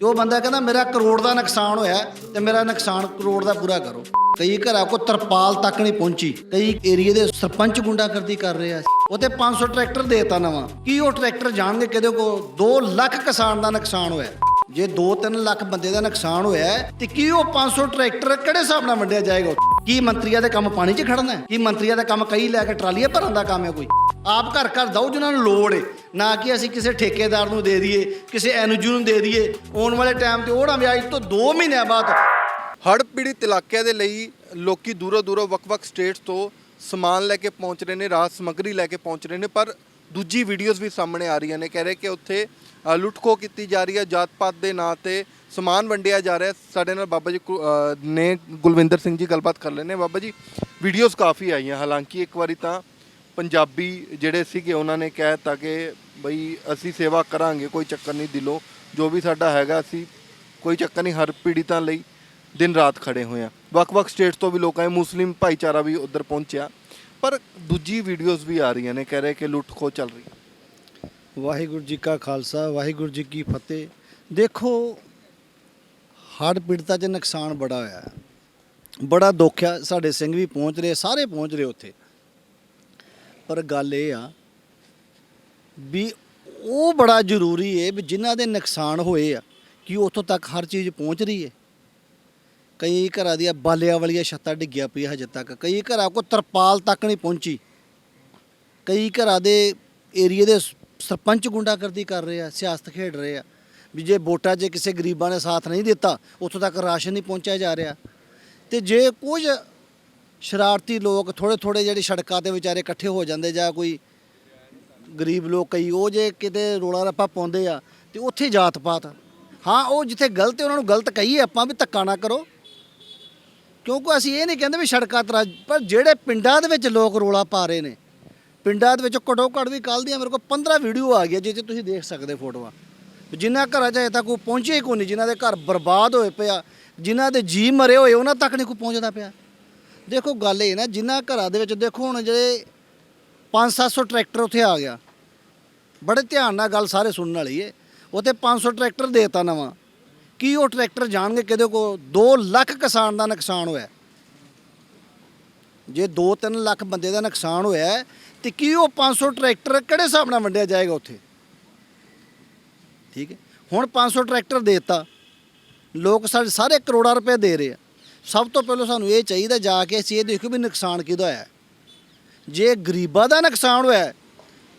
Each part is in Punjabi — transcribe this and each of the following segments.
ਜੋ ਬੰਦਾ ਕਹਿੰਦਾ ਮੇਰਾ ਕਰੋੜ ਦਾ ਨੁਕਸਾਨ ਹੋਇਆ ਤੇ ਮੇਰਾ ਨੁਕਸਾਨ ਕਰੋੜ ਦਾ ਪੂਰਾ ਕਰੋ। ਕਈ ਘਰਾਂ ਕੋ ਤਰਪਾਲ ਤੱਕ ਨਹੀਂ ਪਹੁੰਚੀ। ਕਈ ਏਰੀਏ ਦੇ ਸਰਪੰਚ ਗੁੰਡਾਗਰਦੀ ਕਰ ਰਹੇ ਆ 500 ਟਰੈਕਟਰ ਦੇਤਾ ਨਵਾਂ। ਕੀ ਉਹ ਟਰੈਕਟਰ ਜਾਣਗੇ ਕਿਹਦੇ ਕੋ? 2 ਲੱਖ ਕਿਸਾਨ ਦਾ ਨੁਕਸਾਨ ਹੋਇਆ। ਜੇ 2-3 ਲੱਖ ਬੰਦੇ ਦਾ ਨੁਕਸਾਨ ਹੋਇਆ ਤੇ ਕੀ ਉਹ 500 ਟਰੈਕਟਰ ਕਿਹੜੇ ਹਿਸਾਬ ਨਾਲ ਵੰਡਿਆ ਜਾਏਗਾ ਕੀ ਮੰਤਰੀਆਂ ਦੇ ਕੰਮ ਪਾਣੀ 'ਚ ਖੜਨਾ ਹੈ? ਕੀ ਮੰਤਰੀਆਂ ਦਾ ਕੰਮ ਕਈ ਲੈ ਕੇ ਟਰਾਲੀਆਂ ਭਰਨ ਦਾ ਕੰਮ ਹੈ ਕੋਈ? ਆਪ ਘਰ ਘਰ ਦਓ ਜਿਨ੍ਹਾਂ ਨੂੰ ਲੋੜ ਹੈ ਨਾ ਕਿ ਅਸੀਂ ਕਿਸੇ ਠੇਕੇਦਾਰ ਨੂੰ ਦੇ ਦਈਏ ਕਿਸੇ ਐਨਜੀਓ ਨੂੰ ਦੇ ਦਈਏ। ਆਉਣ ਵਾਲੇ ਟਾਈਮ ਤੇ ਉਹਨਾਂ ਵਿਆਜ ਤੋਂ 2 ਮਹੀਨਿਆਂ ਬਾਅਦ ਹੜ੍ਹ ਪੀੜਿਤ ਇਲਾਕਿਆਂ ਦੇ ਲਈ ਲੋਕੀ ਦੂਰੋਂ ਦੂਰੋਂ ਵੱਖ-ਵੱਖ ਸਟੇਟਸ ਤੋਂ ਸਮਾਨ ਲੈ ਕੇ ਪਹੁੰਚ ਰਹੇ ਨੇ ਰਾਹਤ ਸਮੱਗਰੀ ਲੈ ਕੇ ਪਹੁੰਚ ਰਹੇ ਨੇ ਪਰ ਦੂਜੀ ਵੀਡੀਓਜ਼ ਵੀ ਸਾਹਮਣੇ ਆ ਰਹੀਆਂ ਨੇ। ਕਹਿ ਰਹੇ ਕਿ ਉੱਥੇ ਅ, ਲੁੱਟਖੋ ਕੀਤੀ ਜਾ ਰਹੀ ਹੈ ਜਾਤ ਪਾਤ ਦੇ ਨਾਂ ਤੇ ਸਮਾਨ ਵੰਡਿਆ ਜਾ ਰਿਹਾ ਸਾਡੇ ਨਾਲ ਬਾਬਾ ਜੀ ਕੁ- ਨੇ ਗੁਲਵਿੰਦਰ ਸਿੰਘ ਜੀ ਗੱਲਬਾਤ ਕਰ ਲੈਣੇ ਬਾਬਾ ਜੀ ਵੀਡੀਓਜ਼ ਕਾਫੀ ਆਈਆਂ ਹਾਲਾਂਕਿ ਇੱਕ ਵਾਰੀ ਤਾਂ ਪੰਜਾਬੀ ਜਿਹੜੇ ਸੀਗੇ, ਉਹਨਾਂ ਨੇ ਕਹਿ ਦਿੱਤਾ ਕਿ ਬਈ ਅਸੀਂ ਸੇਵਾ ਕਰਾਂਗੇ, ਕੋਈ ਚੱਕਰ ਨਹੀਂ ਦਿਲੋਂ। ਜੋ ਵੀ ਸਾਡਾ ਹੈਗਾ, ਅਸੀਂ ਕੋਈ ਚੱਕਰ ਨਹੀਂ, ਹਰ ਪੀੜਿਤਾਂ ਲਈ ਦਿਨ ਰਾਤ ਖੜੇ ਹੋਏ ਆ ਵੱਖ-ਵੱਖ ਸਟੇਟਸ ਤੋਂ ਵੀ ਲੋਕਾਂ ਆਏ ਮੁਸਲਿਮ ਭਾਈਚਾਰਾ ਵੀ ਉੱਧਰ ਪਹੁੰਚਿਆ। ਪਰ ਦੂਜੀ ਵੀਡੀਓਜ਼ ਵੀ ਆ ਰਹੀਆਂ ਨੇ, ਕਹਿ ਰਹੇ ਕਿ ਲੁੱਟ ਖੋ ਚੱਲ ਰਹੀ ਹੈ। ਵਾਹਿਗੁਰੂ ਜੀ ਕਾ ਖਾਲਸਾ, ਵਾਹਿਗੁਰੂ ਜੀ ਕੀ ਫਤਿਹ। ਦੇਖੋ, ਹੜ੍ਹ ਪੀੜਤਾਂ 'ਚ ਨੁਕਸਾਨ ਬੜਾ ਹੋਇਆ। ਬੜਾ ਦੁੱਖ ਆ, ਸਾਡੇ ਸਿੰਘ ਵੀ ਪਹੁੰਚ ਰਹੇ, ਸਾਰੇ ਪਹੁੰਚ ਰਹੇ ਉੱਥੇ। ਪਰ ਗੱਲ ਇਹ ਆ ਵੀ ਉਹ ਬੜਾ ਜ਼ਰੂਰੀ ਹੈ ਵੀ ਜਿਨ੍ਹਾਂ ਦੇ ਨੁਕਸਾਨ ਹੋਏ ਆ, ਕਿ ਉੱਥੋਂ ਤੱਕ ਹਰ ਚੀਜ਼ ਪਹੁੰਚ ਰਹੀ ਹੈ ਕਈ ਘਰਾਂ ਦੀਆਂ ਬਾਲਿਆਂ ਵਾਲੀਆਂ ਛੱਤਾਂ ਡਿੱਗੀਆਂ ਪਈਆਂ ਹਜੇ ਤੱਕ, ਕਈ ਘਰਾਂ ਕੋ ਤਰਪਾਲ ਤੱਕ ਨਹੀਂ ਪਹੁੰਚੀ। ਕਈ ਘਰਾਂ ਦੇ ਏਰੀਏ ਦੇ ਸਰਪੰਚ ਗੁੰਡਾਗਰਦੀ ਕਰ ਰਹੇ ਆ, ਸਿਆਸਤ ਖੇਡ ਰਹੇ ਆ, ਵੀ ਜੇ ਵੋਟਾਂ 'ਚ ਕਿਸੇ ਗਰੀਬਾਂ ਨੇ ਸਾਥ ਨਹੀਂ ਦਿੱਤਾ, ਉੱਥੋਂ ਤੱਕ ਰਾਸ਼ਨ ਨਹੀਂ ਪਹੁੰਚਿਆ ਜਾ ਰਿਹਾ। ਤੇ ਜੇ ਕੁਝ ਸ਼ਰਾਰਤੀ ਲੋਕ ਥੋੜੇ ਥੋੜੇ ਜਿਹੜੇ ਸੜਕਾਂ ਤੇ ਵਿਚਾਰੇ ਇਕੱਠੇ ਹੋ ਜਾਂਦੇ ਜਾਂ ਕੋਈ ਗਰੀਬ ਲੋਕ ਕਈ, ਉਹ ਜੇ ਕਿਤੇ ਰੋਲਾ ਰੱਪਾ ਪਾਉਂਦੇ ਆ ਤੇ ਉੱਥੇ ਜਾਤ ਪਾਤ। ਹਾਂ, ਉਹ ਜਿੱਥੇ ਗਲਤ ਹੈ, ਉਹਨਾਂ ਨੂੰ ਗਲਤ ਕਹੀਏ ਆਪਾਂ ਵੀ ਧੱਕਾ ਨਾ ਕਰੋ। ਕਿਉਂਕਿ ਅਸੀਂ ਇਹ ਨਹੀਂ ਕਹਿੰਦੇ ਵੀ ਸੜਕਾਂ ਤਰਾ, ਪਰ ਜਿਹੜੇ ਪਿੰਡਾਂ ਦੇ ਵਿੱਚ ਲੋਕ ਰੋਲਾ ਪਾ ਰਹੇ ਨੇ, ਪਿੰਡਾਂ ਦੇ ਵਿੱਚ ਘੱਟੋ ਘੱਟ ਵੀ ਕੱਲ ਦੀਆਂ ਮੇਰੇ ਕੋਲ 15 ਵੀਡੀਓ ਆ ਗਈਆਂ ਜਿਹ ਤੁਸੀਂ ਦੇਖ ਸਕਦੇ ਫੋਟੋਆਂ। ਜਿਨ੍ਹਾਂ ਘਰਾਂ 'ਚ ਅਜੇ ਤੱਕ ਕੋਈ ਪਹੁੰਚੇ ਕੋਈ ਨਹੀਂ, ਜਿਨ੍ਹਾਂ ਦੇ ਘਰ ਬਰਬਾਦ ਹੋਏ ਪਿਆ, ਜਿਨ੍ਹਾਂ ਦੇ ਜੀ ਮਰੇ ਹੋਏ, ਉਹਨਾਂ ਤੱਕ ਨਹੀਂ ਕੋਈ ਪਹੁੰਚਦਾ ਪਿਆ। ਦੇਖੋ ਗੱਲ ਇਹ ਨਾ ਜਿਨ੍ਹਾਂ ਘਰਾਂ ਦੇ ਵਿੱਚ ਦੇਖੋ ਹੁਣ ਜਿਹੜੇ 5-700 ਟਰੈਕਟਰ ਉੱਥੇ ਆ ਗਿਆ। ਬੜੇ ਧਿਆਨ ਨਾਲ ਗੱਲ ਸਾਰੇ ਸੁਣਨ ਵਾਲੀ ਏ। ਉੱਥੇ 500 ਟਰੈਕਟਰ ਦੇਤਾ ਨਵਾਂ। ਕੀ ਉਹ ਟਰੈਕਟਰ ਜਾਣਗੇ ਕਿਹਦੇ ਕੋ 2 ਲੱਖ ਕਿਸਾਨ ਦਾ ਨੁਕਸਾਨ ਹੋਇਆ। ਜੇ 2-3 ਲੱਖ ਬੰਦੇ ਦਾ ਨੁਕਸਾਨ ਹੋਇਆ ਹੈ, ਤੇ ਕੀ ਉਹ 500 ਟਰੈਕਟਰ ਕਿਹੜੇ ਹਿਸਾਬ ਨਾਲ ਵੰਡਿਆ ਜਾਏਗਾ ਉੱਥੇ? ਠੀਕ ਹੈ। ਹੁਣ 500 ਟਰੈਕਟਰ ਦੇਤਾ। ਲੋਕ ਸਾਡੇ ਸਾਰੇ ਕਰੋੜਾਂ ਰੁਪਏ ਦੇ ਰਹੇ ਆ। ਸਭ ਤੋਂ ਪਹਿਲਾਂ ਸਾਨੂੰ ਇਹ ਚਾਹੀਦਾ ਜਾ ਕੇ ਅਸੀਂ ਇਹ ਦੇਖੋ ਵੀ ਨੁਕਸਾਨ ਕਿਹਦਾ ਹੋਇਆ। ਹੈ। ਜੇ ਗਰੀਬਾਂ ਦਾ ਨੁਕਸਾਨ ਹੋਇਆ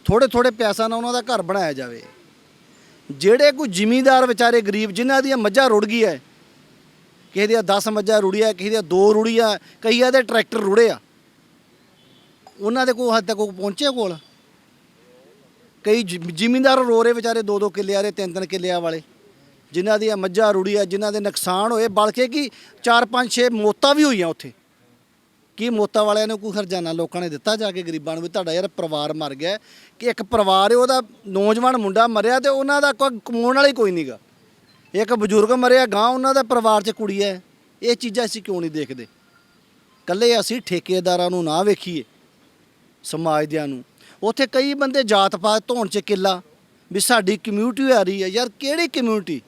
ਥੋੜੇ ਥੋੜੇ ਪੈਸਾ ਨਾਲ ਉਹਨਾਂ ਦਾ ਘਰ ਬਣਾਇਆ ਜਾਵੇ। ਜਿਹੜੇ ਕੋਈ ਜ਼ਿਮੀਂਦਾਰ ਵਿਚਾਰੇ ਗਰੀਬ, ਜਿਨ੍ਹਾਂ ਦੀਆਂ ਮੱਝਾਂ ਰੁੜ ਗਈ ਹੈ, ਕਿਸੇ ਦੀਆਂ 10 ਮੱਝਾਂ ਰੁੜੀਆਂ, ਕਿਸੇ ਦੀਆਂ 2 ਰੁੜੀਆਂ, ਕਈਆਂ ਦੇ ਟਰੈਕਟਰ ਰੁੜੇ ਆ। ਉਹਨਾਂ ਦੇ ਕੋਲ ਹੱਦ ਤੱਕ ਕੋਈ ਪਹੁੰਚੇ ਕੋਲ? ਕਈ ਜ਼ਿ- ਜ਼ਿਮੀਂਦਾਰ ਰੋ ਰਹੇ ਵਿਚਾਰੇ 2-2 ਕਿੱਲੇ ਵਾਲੇ 3-3 ਕਿੱਲਿਆਂ ਵਾਲੇ। ਜਿਨ੍ਹਾਂ ਦੀਆਂ ਮੱਝਾਂ ਰੁੜੀਆਂ, ਜਿਨ੍ਹਾਂ ਦੇ ਨੁਕਸਾਨ ਹੋਏ, ਬਲਕਿ ਕਿ 4-5-6 ਮੌਤਾਂ ਵੀ ਹੋਈਆਂ ਉੱਥੇ। ਕੀ ਮੌਤਾਂ ਵਾਲਿਆਂ ਨੂੰ ਕੋਈ ਖਰਜਾਨਾ ਲੋਕਾਂ ਨੇ ਦਿੱਤਾ ਜਾ ਕੇ ਗਰੀਬਾਂ ਨੂੰ ਵੀ ਤੁਹਾਡਾ ਯਾਰ ਪਰਿਵਾਰ ਮਰ ਗਿਆ ਕਿ ਇੱਕ ਪਰਿਵਾਰ ਹੈ, ਉਹਦਾ ਨੌਜਵਾਨ ਮੁੰਡਾ ਮਰਿਆ ਤੇ ਉਹਨਾਂ ਦਾ ਕੋਈ ਕਮਾਉਣ ਵਾਲਾ ਹੀ ਕੋਈ ਨਹੀਂਗਾ ਇੱਕ ਬਜ਼ੁਰਗ ਮਰਿਆ ਗਾਂ ਉਹਨਾਂ ਦਾ ਪਰਿਵਾਰ 'ਚ ਕੁੜੀ ਹੈ, ਇਹ ਚੀਜ਼ਾਂ ਅਸੀਂ ਕਿਉਂ ਨਹੀਂ ਦੇਖਦੇ? ਕੱਲੇ ਅਸੀਂ ਠੇਕੇਦਾਰਾਂ ਨੂੰ ਨਾ ਵੇਖੀਏ ਸਮਾਜ ਦਿਆਂ ਨੂੰ। ਉੱਥੇ ਕਈ ਬੰਦੇ ਜਾਤ ਪਾਤ ਧੋਣ 'ਚ ਕਿੱਲਾ, ਵੀ ਸਾਡੀ ਕਮਿਊਨਿਟੀ ਆ ਰਹੀ ਹੈ। ਯਾਰ ਕਿਹੜੀ ਕਮਿਊਨਿਟੀ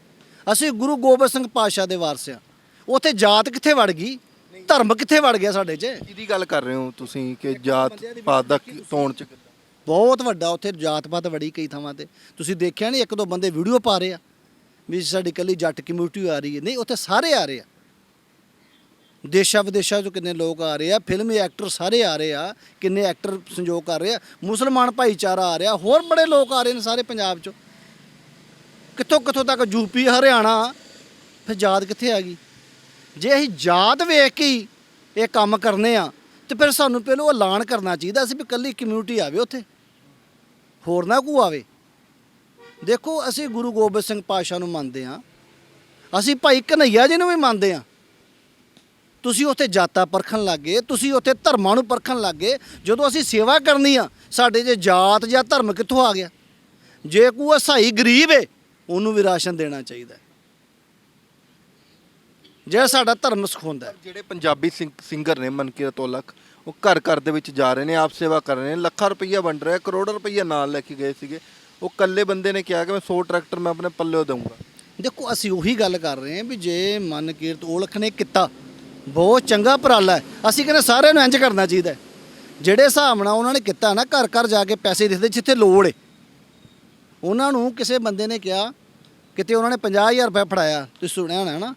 ਅਸੀਂ ਗੁਰੂ ਗੋਬਿੰਦ ਸਿੰਘ ਪਾਤਸ਼ਾਹ ਦੇ ਵਾਰਸ ਆ। ਉੱਥੇ ਜਾਤ ਕਿੱਥੇ ਵੜ ਗਈ? ਧਰਮ ਕਿੱਥੇ ਵੜ ਗਿਆ ਸਾਡੇ 'ਚ? ਕਿਹਦੀ ਗੱਲ ਕਰ ਰਹੇ ਹੋ ਤੁਸੀਂ ਕਿ ਜਾਤ ਪਾਤ ਦਾ ਤੋਣ ਚ ਬਹੁਤ ਵੱਡਾ ਉੱਥੇ ਜਾਤ ਪਾਤ ਵੜੀ ਕਈ ਥਾਵਾਂ ਤੇ। ਤੁਸੀਂ ਦੇਖਿਆ ਨਹੀਂ ਇੱਕ ਦੋ ਬੰਦੇ ਵੀਡੀਓ ਪਾ ਰਹੇ ਆ ਵੀ ਸਾਡੀ ਕੱਲੀ ਜੱਟ ਕਮਿਊਨਿਟੀ ਆ ਰਹੀ ਹੈ। ਨਹੀਂ ਉੱਥੇ ਸਾਰੇ ਆ ਰਹੇ ਆ। ਦੇਸ਼ਾਂ ਵਿਦੇਸ਼ਾਂ ਚੋਂ ਕਿੰਨੇ ਲੋਕ ਆ ਰਹੇ ਆ ਫਿਲਮੀ ਐਕਟਰ ਸਾਰੇ ਆ ਰਹੇ ਆ ਕਿੰਨੇ ਐਕਟਰ ਸੰਯੋਗ ਕਰ ਰਹੇ ਆ ਮੁਸਲਮਾਨ ਭਾਈਚਾਰਾ ਆ ਰਿਹਾ ਹੋਰ ਬੜੇ ਲੋਕ ਆ ਰਹੇ ਨੇ ਸਾਰੇ ਪੰਜਾਬ ਚੋਂ। ਕਿੱਥੋਂ ਕਿੱਥੋਂ ਤੱਕ ਯੂਪੀ ਹਰਿਆਣਾ, ਫਿਰ ਜਾਤ ਕਿੱਥੇ ਆ ਗਈ? ਜੇ ਅਸੀਂ ਜਾਤ ਵੇਖ ਕੇ ਹੀ ਇਹ ਕੰਮ ਕਰਨੇ ਆ, ਤੇ ਫਿਰ ਸਾਨੂੰ ਪਹਿਲਾਂ ਐਲਾਨ ਕਰਨਾ ਚਾਹੀਦਾ ਸੀ ਵੀ ਕੱਲੀ ਕਮਿਊਨਿਟੀ ਆਵੇ ਉੱਥੇ। ਹੋਰ ਨਾ ਕੋ ਆਵੇ। ਦੇਖੋ, ਅਸੀਂ ਗੁਰੂ ਗੋਬਿੰਦ ਸਿੰਘ ਪਾਤਸ਼ਾਹ ਨੂੰ ਮੰਨਦੇ ਆ ਅਸੀਂ ਭਾਈ ਕਨਈਆ ਜੀ ਨੂੰ ਵੀ ਮੰਨਦੇ ਆ ਤੁਸੀਂ ਉੱਥੇ ਜਾਤਾਂ ਪਰਖਣ ਲੱਗੇ, ਤੁਸੀਂ ਉੱਥੇ ਧਰਮਾਂ ਨੂੰ ਪਰਖਣ ਲੱਗੇ। ਜਦੋਂ ਅਸੀਂ ਸੇਵਾ ਕਰਨੀ ਆ, ਸਾਡੇ ਜੇ ਜਾਤ ਜਾਂ ਧਰਮ ਕਿੱਥੋਂ ਆ ਗਿਆ? ਜੇ ਕੋਈ ਅਸਾਈ ਗਰੀਬ ਏ ਉਹਨੂੰ ਵੀ ਰਾਸ਼ਨ ਦੇਣਾ ਚਾਹੀਦਾ ਹੈ। ਜੇ ਸਾਡਾ ਧਰਮ ਸਿਖਾਉਂਦਾ ਹੈ। ਜਿਹੜੇ ਪੰਜਾਬੀ ਸਿੰਗ- ਸਿੰਗਰ ਨੇ ਮਨਕੀਰਤ ਔਲਖ ਉਹ ਘਰ ਘਰ ਦੇ ਵਿੱਚ ਜਾ ਰਹੇ ਨੇ ਆਪ ਸੇਵਾ ਕਰ ਰਹੇ ਨੇ ਲੱਖਾਂ ਰੁਪਈਆ ਵੰਡ ਰਹੇ ਕਰੋੜਾਂ ਰੁਪਈਆ ਨਾਲ ਲੈ ਕੇ ਗਏ ਸੀਗੇ ਉਹ ਇਕੱਲੇ ਬੰਦੇ ਨੇ ਕਿਹਾ ਕਿ ਮੈਂ 100 ਟਰੈਕਟਰ ਮੈਂ ਆਪਣੇ ਪੱਲਿਓ ਦਊਂਗਾ ਦੇਖੋ ਅਸੀਂ ਉਹੀ ਗੱਲ ਕਰ ਰਹੇ ਹਾਂ ਵੀ ਜੇ ਮਨ ਕੀਰਤ ਔਲਖ ਨੇ ਕੀਤਾ ਬਹੁਤ ਚੰਗਾ ਉਪਰਾਲਾ ਹੈ ਅਸੀਂ ਕਹਿੰਦੇ ਸਾਰਿਆਂ ਨੂੰ ਇੰਜ ਕਰਨਾ ਚਾਹੀਦਾ ਹੈ। ਜਿਹੜੇ ਹਿਸਾਬ ਨਾਲ ਉਹਨਾਂ ਨੇ ਕੀਤਾ ਨਾ ਘਰ ਘਰ ਜਾ ਕੇ ਪੈਸੇ ਦਿੱਤੇ ਜਿੱਥੇ ਲੋੜ ਏ ਉਹਨਾਂ ਨੂੰ ਕਿਸੇ ਬੰਦੇ ਨੇ ਕਿਹਾ ਕਿਤੇ ਉਹਨਾਂ ਨੇ 50000 ਰੁਪਏ ਫੜਾਇਆ, ਤੁਸੀਂ ਸੁਣਿਆ ਹੋਣਾ ਨਾ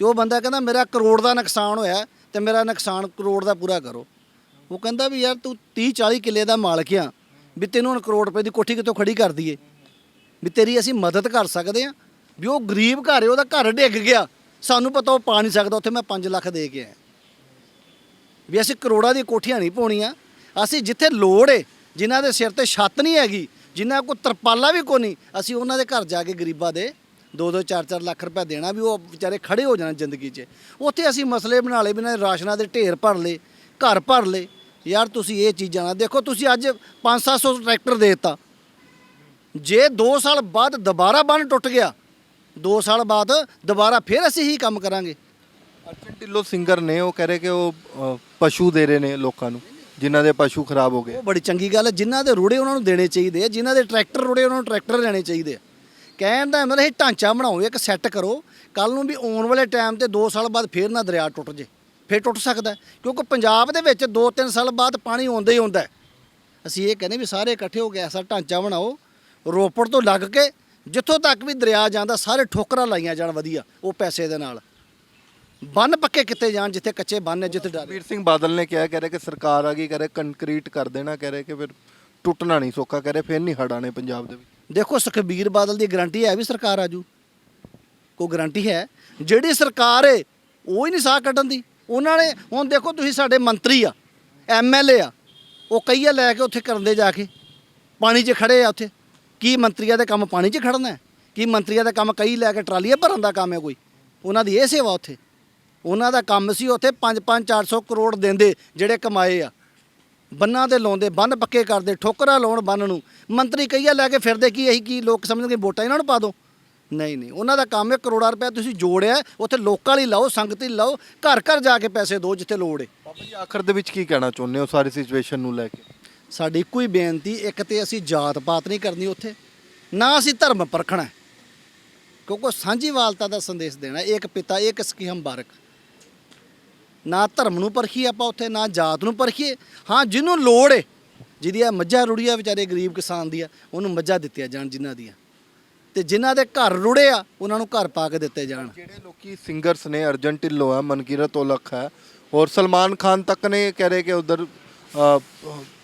ਤੇ ਉਹ ਬੰਦਾ ਕਹਿੰਦਾ, ਮੇਰਾ ਕਰੋੜ ਦਾ ਨੁਕਸਾਨ ਹੋਇਆ ਤੇ ਮੇਰਾ ਨੁਕਸਾਨ ਕਰੋੜ ਦਾ ਪੂਰਾ ਕਰੋ। ਉਹ ਕਹਿੰਦਾ ਵੀ ਯਾਰ, ਤੂੰ 30 40 ਕਿੱਲੇ ਦਾ ਮਾਲਕ ਆ, ਵੀ ਤੈਨੂੰ ਹੁਣ ਕਰੋੜ ਰੁਪਏ ਦੀ ਕੋਠੀ ਕਿਤੋਂ ਖੜੀ ਕਰ ਦਈਏ? ਵੀ ਤੇਰੀ ਅਸੀਂ ਮਦਦ ਕਰ ਸਕਦੇ ਆ, ਵੀ ਉਹ ਗਰੀਬ ਘਰ ਹੈ, ਉਹਦਾ ਘਰ ਡਿੱਗ ਗਿਆ। ਸਾਨੂੰ ਪਤਾ ਉਹ ਪਾ ਨਹੀਂ ਸਕਦਾ, ਉੱਥੇ ਮੈਂ 5 ਲੱਖ ਦੇ ਕੇ ਆਇਆ। ਵੀ ਅਸੀਂ ਕਰੋੜਾਂ ਦੀ ਕੋਠੀਆਂ ਨਹੀਂ ਪਾਉਣੀਆਂ, ਅਸੀਂ ਜਿੱਥੇ ਲੋੜ ਏ, ਜਿਨ੍ਹਾਂ ਦੇ ਸਿਰ ਤੇ ਛੱਤ ਨਹੀਂ ਹੈਗੀ, ਜਿਨ੍ਹਾਂ ਕੋਲ ਤਰਪਾਲਾ ਵੀ ਕੋਈ ਨਹੀਂ, ਅਸੀਂ ਉਹਨਾਂ ਦੇ ਘਰ ਜਾ ਕੇ ਗਰੀਬਾਂ ਦੇ 2-2 4-4 ਲੱਖ ਰੁਪਏ ਦੇਣਾ ਵੀ ਉਹ ਵਿਚਾਰੇ ਖੜੇ ਹੋ ਜਾਣ ਜ਼ਿੰਦਗੀ 'ਚ। ਉੱਥੇ ਅਸੀਂ ਮਸਲੇ ਬਣਾ ਲਏ ਬਿਨਾਂ ਰਾਸ਼ਨਾਂ ਦੇ ਢੇਰ ਭਰ ਲਏ ਘਰ ਭਰ ਲਏ। ਯਾਰ ਤੁਸੀਂ ਇਹ ਚੀਜ਼ਾਂ ਨਾ ਦੇਖੋ ਤੁਸੀਂ ਅੱਜ 5-700 ਟਰੈਕਟਰ ਦੇਤਾ। ਜੇ 2 ਸਾਲ ਬਾਅਦ ਦੁਬਾਰਾ ਬੰਨ ਟੁੱਟ ਗਿਆ 2 ਸਾਲ ਬਾਅਦ ਦੁਬਾਰਾ ਫਿਰ ਅਸੀਂ ਹੀ ਕੰਮ ਕਰਾਂਗੇ। ਅਰਜਨ ਢਿੱਲੋਂ ਸਿੰਗਰ ਨੇ ਉਹ ਕਹਿ ਰਹੇ ਕਿ ਉਹ ਪਸ਼ੂ ਦੇ ਰਹੇ ਨੇ ਲੋਕਾਂ ਨੂੰ ਜਿਨ੍ਹਾਂ ਦੇ ਪਸ਼ੂ ਖਰਾਬ ਹੋ ਗਏ। ਉਹ ਬੜੀ ਚੰਗੀ ਗੱਲ ਹੈ ਜਿਨ੍ਹਾਂ ਦੇ ਰੁੜੇ ਉਹਨਾਂ ਨੂੰ ਦੇਣੇ ਚਾਹੀਦੇ ਆ ਜਿਨ੍ਹਾਂ ਦੇ ਟਰੈਕਟਰ ਰੁੜੇ ਉਹਨਾਂ ਨੂੰ ਟਰੈਕਟਰ ਲੈਣੇ ਚਾਹੀਦੇ ਆ। ਕਹਿਣ ਦਾ ਮਤਲਬ ਇਹ ਢਾਂਚਾ ਬਣਾਓ, ਇੱਕ ਸੈੱਟ ਕਰੋ। ਕੱਲ ਨੂੰ ਵੀ ਆਉਣ ਵਾਲੇ ਟਾਈਮ ਤੇ 2 ਸਾਲ ਬਾਅਦ ਫੇਰ ਨਾ ਦਰਿਆ ਟੁੱਟ ਜੇ, ਫੇਰ ਟੁੱਟ ਸਕਦਾ ਕਿਉਂਕਿ ਪੰਜਾਬ ਦੇ ਵਿੱਚ 2-3 ਸਾਲ ਬਾਅਦ ਪਾਣੀ ਆਉਂਦਾ ਹੀ ਆਉਂਦਾ ਅਸੀਂ ਇਹ ਕਹਿੰਦੇ ਵੀ ਸਾਰੇ ਇਕੱਠੇ ਹੋ ਕੇ ਐਸਾ ਢਾਂਚਾ ਬਣਾਓ, ਰੋਪੜ ਤੋਂ ਲੱਗ ਕੇ ਜਿੱਥੋਂ ਤੱਕ ਵੀ ਦਰਿਆ ਜਾਂਦਾ, ਸਾਰੇ ਠੋਕਰਾਂ ਲਾਈਆਂ ਜਾਣ ਵਧੀਆ, ਉਹ ਪੈਸੇ ਦੇ ਨਾਲ। ਬੰਨ ਪੱਕੇ ਕਿਤੇ ਜਾਣ ਜਿੱਥੇ ਕੱਚੇ ਬੰਨ ਨੇ ਜਿੱਥੇ ਡਰ ਵੀਰ ਸਿੰਘ ਬਾਦਲ ਨੇ ਕਿਹਾ, ਕਹਿ ਰਹੇ ਕਿ ਸਰਕਾਰ ਆ ਗਈ, ਕਹਿ ਰਹੇ ਕੰਕਰੀਟ ਕਰ ਦੇਣਾ, ਕਹਿ ਰਹੇ ਕਿ ਫਿਰ ਟੁੱਟਣਾ ਨਹੀਂ ਸੋਕਾ ਕਹਿ ਰਹੇ ਫਿਰ ਨਹੀਂ ਹੜਾਣੇ ਪੰਜਾਬ ਦੇ ਵਿੱਚ। ਦੇਖੋ ਸੁਖਬੀਰ ਬਾਦਲ ਦੀ ਗਾਰੰਟੀ ਹੈ ਵੀ ਸਰਕਾਰ ਆਜੂ ਕੋਈ ਗਾਰੰਟੀ ਹੈ। ਜਿਹੜੀ ਸਰਕਾਰ ਏ, ਉਹ ਹੀ ਨਹੀਂ ਸਾਹ ਕੱਢਣ ਦੀ। ਉਹਨਾਂ ਨੇ, ਹੁਣ ਦੇਖੋ ਤੁਸੀਂ ਸਾਡੇ ਮੰਤਰੀ ਆ ਐਮਐਲਏ ਆ, ਉਹ ਕਈਆ ਲੈ ਕੇ ਉੱਥੇ ਕਰਨ ਦੇ ਜਾ ਕੇ। ਪਾਣੀ 'ਚ ਖੜੇ ਆ ਉੱਥੇ। ਕੀ ਮੰਤਰੀਆਂ ਦੇ ਕੰਮ ਪਾਣੀ 'ਚ ਖੜਨਾ ਹੈ? ਕੀ ਮੰਤਰੀਆਂ ਦਾ ਕੰਮ ਕਈ ਲੈ ਕੇ ਟਰਾਲੀਆਂ ਭਰਨ ਦਾ ਕੰਮ ਹੈ ਕੋਈ? ਉਹਨਾਂ ਦੀ ਇਹ ਸੇਵਾ ਉੱਥੇ। ਉਹਨਾਂ ਦਾ ਕੰਮ ਸੀ ਉੱਥੇ 5-5 400 ਕਰੋੜ ਦਿੰਦੇ ਜਿਹੜੇ ਕਮਾਏ ਆ। ਬੰਨਾਂ ਦੇ ਲਾਉਂਦੇ ਬੰਨ ਪੱਕੇ ਕਰਦੇ ਠੋਕਰਾਂ ਲਾਉਣ ਬੰਨ ਨੂੰ। ਮੰਤਰੀ ਕਈਆ ਲੈ ਕੇ ਫਿਰਦੇ ਕੀ ਇਹੀ ਕੀ ਲੋਕ ਸਮਝਣਗੇ ਵੋਟਾਂ ਇਹਨਾਂ ਨੂੰ ਪਾ ਦਿਓ ਨਹੀਂ ਨਹੀਂ ਉਹਨਾਂ ਦਾ ਕੰਮ ਹੈ ਕਰੋੜਾਂ ਰੁਪਏ ਤੁਸੀਂ ਜੋੜਿਆ ਉੱਥੇ ਲੋਕਾਂ ਲਈ ਲਾਓ ਸੰਗਤ ਲਈ ਲਾਓ ਘਰ ਘਰ ਜਾ ਕੇ ਪੈਸੇ ਦਿਓ ਜਿੱਥੇ ਲੋੜ ਹੈ ਬਾਬਾ ਜੀ ਆਖਰ ਦੇ ਵਿੱਚ ਕੀ ਕਹਿਣਾ ਚਾਹੁੰਦੇ ਹੋ ਸਾਰੀ ਸਿਚੁਏਸ਼ਨ ਨੂੰ ਲੈ ਕੇ? ਸਾਡੀ ਇੱਕੋ ਹੀ ਬੇਨਤੀ ਇੱਕ ਤੇ ਅਸੀਂ ਜਾਤ ਪਾਤ ਨਹੀਂ ਕਰਨੀ ਉੱਥੇ ਨਾ ਅਸੀਂ ਧਰਮ ਪਰਖਣਾ। ਕਿਉਂਕਿ ਸਾਂਝੀਵਾਲਤਾ ਦਾ ਸੰਦੇਸ਼ ਦੇਣਾ ਇੱਕ ਪਿਤਾ ਇੱਕ ਸਕੀ ਹਮ ਬਾਰਕ। ਨਾ ਧਰਮ ਨੂੰ ਪਰਖੀਏ ਆਪਾਂ ਉੱਥੇ ਨਾ ਜਾਤ ਨੂੰ ਪਰਖੀਏ। ਹਾਂ ਜਿਹਨੂੰ ਲੋੜ ਏ ਜਿਹਦੀ ਆ ਮੱਝਾਂ ਰੁੜੀਆਂ ਵਿਚਾਰੇ ਗਰੀਬ ਕਿਸਾਨ ਦੀਆਂ ਉਹਨੂੰ ਮੱਝਾਂ ਦਿੱਤੀਆਂ ਜਾਣ ਜਿਨ੍ਹਾਂ ਦੀਆਂ। ਤੇ ਜਿਨ੍ਹਾਂ ਦੇ ਘਰ ਰੁੜੇ ਆ ਉਹਨਾਂ ਨੂੰ ਘਰ ਪਾ ਕੇ ਦਿੱਤੇ ਜਾਣ। ਜਿਹੜੇ ਲੋਕੀ ਸਿੰਗਰਸ ਨੇ ਅਰਜਨ ਢਿੱਲੋਂ ਹੈ ਮਨਕੀਰਤ ਔਲਖ ਹੈ ਔਰ ਸਲਮਾਨ ਖਾਨ ਤੱਕ ਨੇ ਕਹਿ ਰਹੇ ਕਿ ਉਧਰ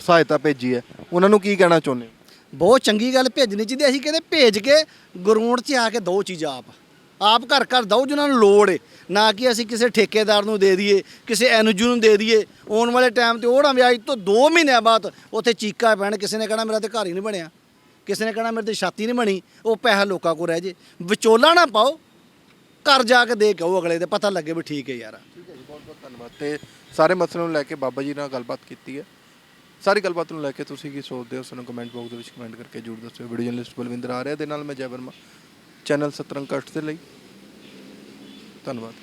ਸਹਾਇਤਾ ਭੇਜੀ ਹੈ। ਉਹਨਾਂ ਨੂੰ ਕੀ ਕਹਿਣਾ ਚਾਹੁੰਦੇ ਬਹੁਤ ਚੰਗੀ ਗੱਲ ਭੇਜਣੀ ਚਾਹੀਦੀ ਅਸੀਂ ਕਹਿੰਦੇ ਭੇਜ ਕੇ ਗਰਾਊਂਡ 'ਚ ਆ ਕੇ ਦੋ ਚੀਜ਼ਾਂ ਆਪ। ਆਪ ਘਰ ਘਰ ਦਓ ਜਿਨ੍ਹਾਂ ਨੂੰ ਲੋੜ ਏ। ਨਾ ਕਿ ਅਸੀਂ ਕਿਸੇ ਠੇਕੇਦਾਰ ਨੂੰ ਦੇ ਦਈਏ, ਕਿਸੇ ਐਨਜੂ ਨੂੰ ਦੇ ਦਈਏ। ਆਉਣ ਵਾਲੇ ਟਾਈਮ ਤੇ ਉਹ ਨਾ ਵਿਆਜ ਤੋਂ 2 ਮਹੀਨਿਆਂ ਬਾਅਦ ਉੱਥੇ ਚੀਕਾ ਪੈਣ। ਕਿਸੇ ਨੇ ਕਹਿਣਾ, ਮੇਰਾ ਤੇ ਘਰ ਹੀ ਨਹੀਂ ਬਣਿਆ। ਕਿਸੇ ਨੇ ਕਹਿਣਾ, ਮੇਰੇ ਤੇ ਛਾਤੀ ਨਹੀਂ ਬਣੀ। ਉਹ ਪੈਸਾ ਲੋਕਾਂ ਕੋਲ ਰਹਿ ਜੇ। ਵਿਚੋਲਾ ਨਾ ਪਾਓ। ਘਰ ਜਾ ਕੇ ਦੇ ਕਹੋ ਅਗਲੇ ਦੇ। ਪਤਾ ਲੱਗੇ ਵੀ ਠੀਕ ਹੈ ਯਾਰ। ਠੀਕ ਹੈ ਜੀ, ਬਹੁਤ ਬਹੁਤ ਧੰਨਵਾਦ। ਤੇ ਸਾਰੇ ਮਸਲੇ ਨੂੰ ਲੈ ਕੇ ਬਾਬਾ ਜੀ ਨਾਲ ਗੱਲਬਾਤ ਕੀਤੀ ਹੈ। ਸਾਰੀ ਗੱਲਬਾਤ ਨੂੰ ਲੈ ਕੇ ਤੁਸੀਂ ਕੀ ਸੋਚਦੇ ਹੋ? ਸਾਨੂੰ ਕਮੈਂਟ ਬਾਕਸ ਦੇ ਵਿੱਚ ਕਮੈਂਟ ਕਰਕੇ ਜਰੂਰ ਦੱਸਿਓ। ਵੀਡੀਓ ਜਰਨਲਿਸਟ ਬਲਵਿੰਦਰ ਆ ਰਿਹਾ ਦੇ ਨਾਲ ਮੈਂ ਜੈ ਵਰਮਾ। ਚੈਨਲ ਸਤਰੰਗ ਕਸ਼ਟ ਦੇ ਲਈ। ਧੰਨਵਾਦ।